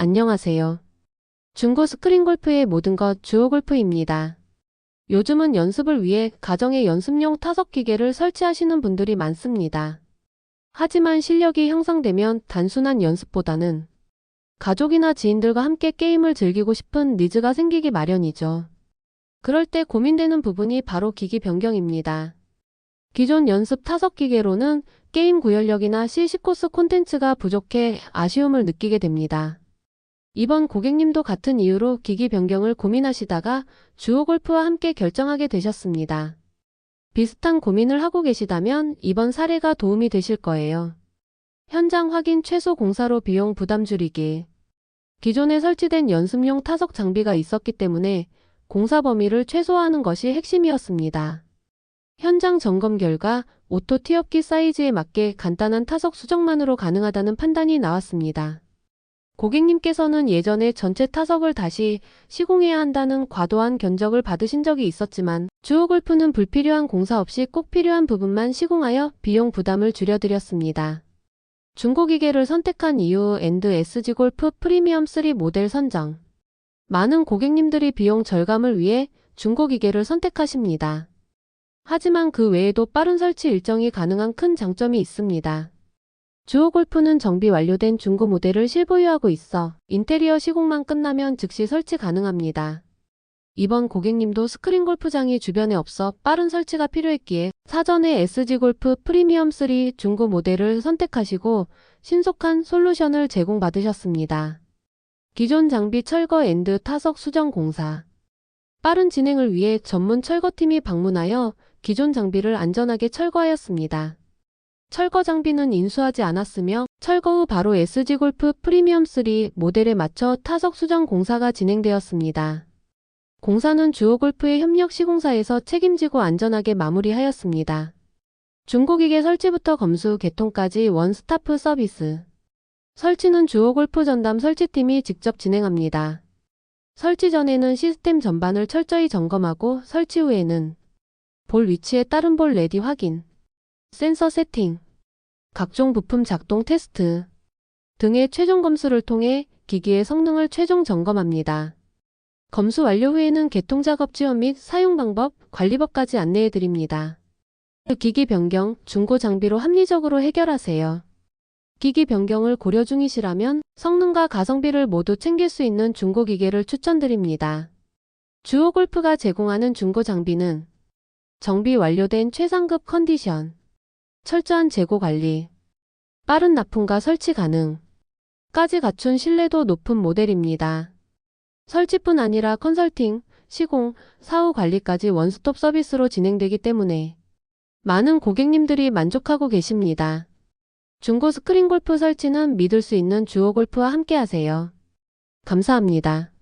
안녕하세요. 중고 스크린 골프의 모든 것 주호 골프입니다. 요즘은 연습을 위해 가정에 연습용 타석 기계를 설치하시는 분들이 많습니다. 하지만 실력이 향상되면 단순한 연습보다는 가족이나 지인들과 함께 게임을 즐기고 싶은 니즈가 생기기 마련이죠. 그럴 때 고민되는 부분이 바로 기기 변경입니다. 기존 연습 타석 기계로는 게임 구현력이나 C10코스 콘텐츠가 부족해 아쉬움을 느끼게 됩니다. 이번 고객님도 같은 이유로 기기 변경을 고민하시다가 주호 골프와 함께 결정하게 되셨습니다. 비슷한 고민을 하고 계시다면 이번 사례가 도움이 되실 거예요. 현장 확인 최소 공사로 비용 부담 줄이기. 기존에 설치된 연습용 타석 장비가 있었기 때문에 공사 범위를 최소화하는 것이 핵심이었습니다. 현장 점검 결과 오토 티업기 사이즈에 맞게 간단한 타석 수정만으로 가능하다는 판단이 나왔습니다. 고객님께서는 예전에 전체 타석을 다시 시공해야 한다는 과도한 견적을 받으신 적이 있었지만 주호 골프는 불필요한 공사 없이 꼭 필요한 부분만 시공하여 비용 부담을 줄여드렸습니다. 중고기계를 선택한 이유 엔드 SG 골프 프리미엄 3 모델 선정. 많은 고객님들이 비용 절감을 위해 중고기계를 선택하십니다. 하지만 그 외에도 빠른 설치 일정이 가능한 큰 장점이 있습니다. 주호 골프는 정비 완료된 중고 모델을 실보유하고 있어 인테리어 시공만 끝나면 즉시 설치 가능합니다. 이번 고객님도 스크린 골프장이 주변에 없어 빠른 설치가 필요했기에 사전에 SG 골프 프리미엄 3 중고 모델을 선택하시고 신속한 솔루션을 제공받으셨습니다. 기존 장비 철거 앤드 타석 수정 공사. 빠른 진행을 위해 전문 철거팀이 방문하여 기존 장비를 안전하게 철거하였습니다. 철거 장비는 인수하지 않았으며 철거 후 바로 SG 골프 프리미엄 3 모델에 맞춰 타석 수정 공사가 진행되었습니다. 공사는 주호 골프의 협력 시공사에서 책임지고 안전하게 마무리하였습니다. 중고기계 설치부터 검수 개통까지 원스타프 서비스. 설치는 주호 골프 전담 설치팀이 직접 진행합니다. 설치 전에는 시스템 전반을 철저히 점검하고 설치 후에는 볼 위치에 따른 볼 레디 확인, 센서 세팅, 각종 부품 작동 테스트 등의 최종 검수를 통해 기기의 성능을 최종 점검합니다. 검수 완료 후에는 개통 작업 지원 및 사용 방법, 관리법까지 안내해 드립니다. 기기 변경, 중고 장비로 합리적으로 해결하세요. 기기 변경을 고려 중이시라면 성능과 가성비를 모두 챙길 수 있는 중고 기계를 추천드립니다. 주호 골프가 제공하는 중고 장비는 정비 완료된 최상급 컨디션, 철저한 재고 관리, 빠른 납품과 설치 가능, 까지 갖춘 신뢰도 높은 모델입니다. 설치뿐 아니라 컨설팅, 시공, 사후 관리까지 원스톱 서비스로 진행되기 때문에 많은 고객님들이 만족하고 계십니다. 중고 스크린 골프 설치는 믿을 수 있는 주호 골프와 함께 하세요. 감사합니다.